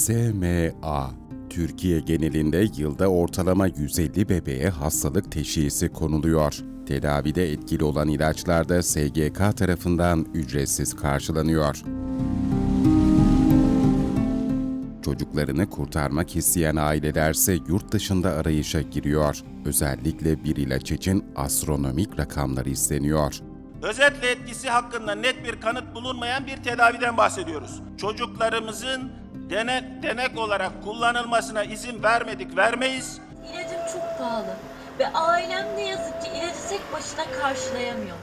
SMA Türkiye genelinde yılda ortalama 150 bebeğe hastalık teşhisi konuluyor. Tedavide etkili olan ilaçlar da SGK tarafından ücretsiz karşılanıyor. Çocuklarını kurtarmak isteyen ailelerse yurt dışında arayışa giriyor. Özellikle bir ilaç için astronomik rakamlar isteniyor. Özetle etkisi hakkında net bir kanıt bulunmayan bir tedaviden bahsediyoruz. Çocuklarımızın dene, denek olarak kullanılmasına izin vermedik, vermeyiz. İlacım çok pahalı ve ailem ne yazık ki ilacı tek başına karşılayamıyor.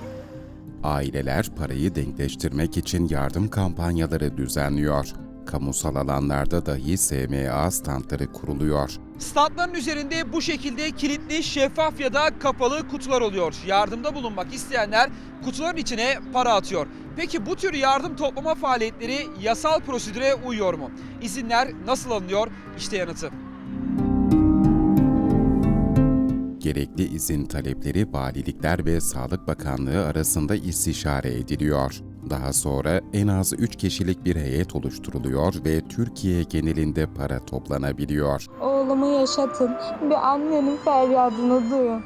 Aileler parayı denkleştirmek için yardım kampanyaları düzenliyor. Kamusal alanlarda dahi SMA standları kuruluyor. Standların üzerinde bu şekilde kilitli, şeffaf ya da kapalı kutular oluyor. Yardımda bulunmak isteyenler kutuların içine para atıyor. Peki bu tür yardım toplama faaliyetleri yasal prosedüre uyuyor mu? İzinler nasıl alınıyor? İşte yanıtı. Gerekli izin talepleri valilikler ve Sağlık Bakanlığı arasında istişare ediliyor. Daha sonra en az 3 kişilik bir heyet oluşturuluyor ve Türkiye genelinde para toplanabiliyor. Oğlumu yaşatın. Bir annenin feryadını duyun.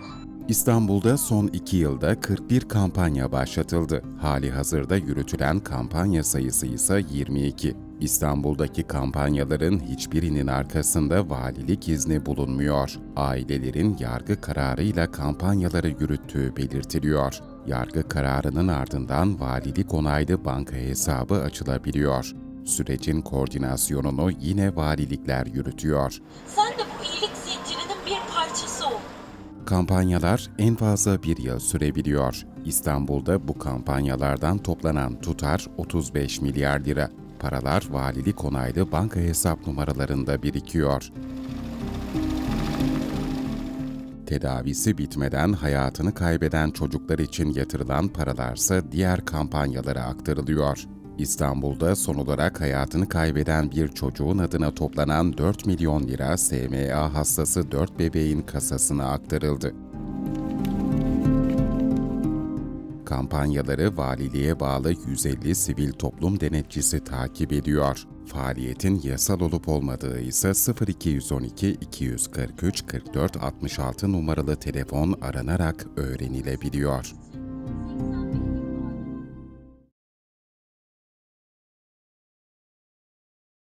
İstanbul'da son 2 yılda 41 kampanya başlatıldı. Hali hazırda yürütülen kampanya sayısı ise 22. İstanbul'daki kampanyaların hiçbirinin arkasında valilik izni bulunmuyor. Ailelerin yargı kararıyla kampanyaları yürüttüğü belirtiliyor. Yargı kararının ardından valilik onaylı banka hesabı açılabiliyor. Sürecin koordinasyonunu yine valilikler yürütüyor. Sen de bu iyilik zincirinin bir parçası ol. Kampanyalar en fazla bir yıl sürebiliyor. İstanbul'da bu kampanyalardan toplanan tutar 35 milyar lira. Paralar valilik onaylı banka hesap numaralarında birikiyor. Tedavisi bitmeden hayatını kaybeden çocuklar için yatırılan paralarsa diğer kampanyalara aktarılıyor. İstanbul'da son olarak hayatını kaybeden bir çocuğun adına toplanan 4 milyon lira SMA hastası 4 bebeğin kasasına aktarıldı. Kampanyaları valiliğe bağlı 150 sivil toplum denetçisi takip ediyor. Faaliyetin yasal olup olmadığı ise 0212 243 44 66 numaralı telefon aranarak öğrenilebiliyor.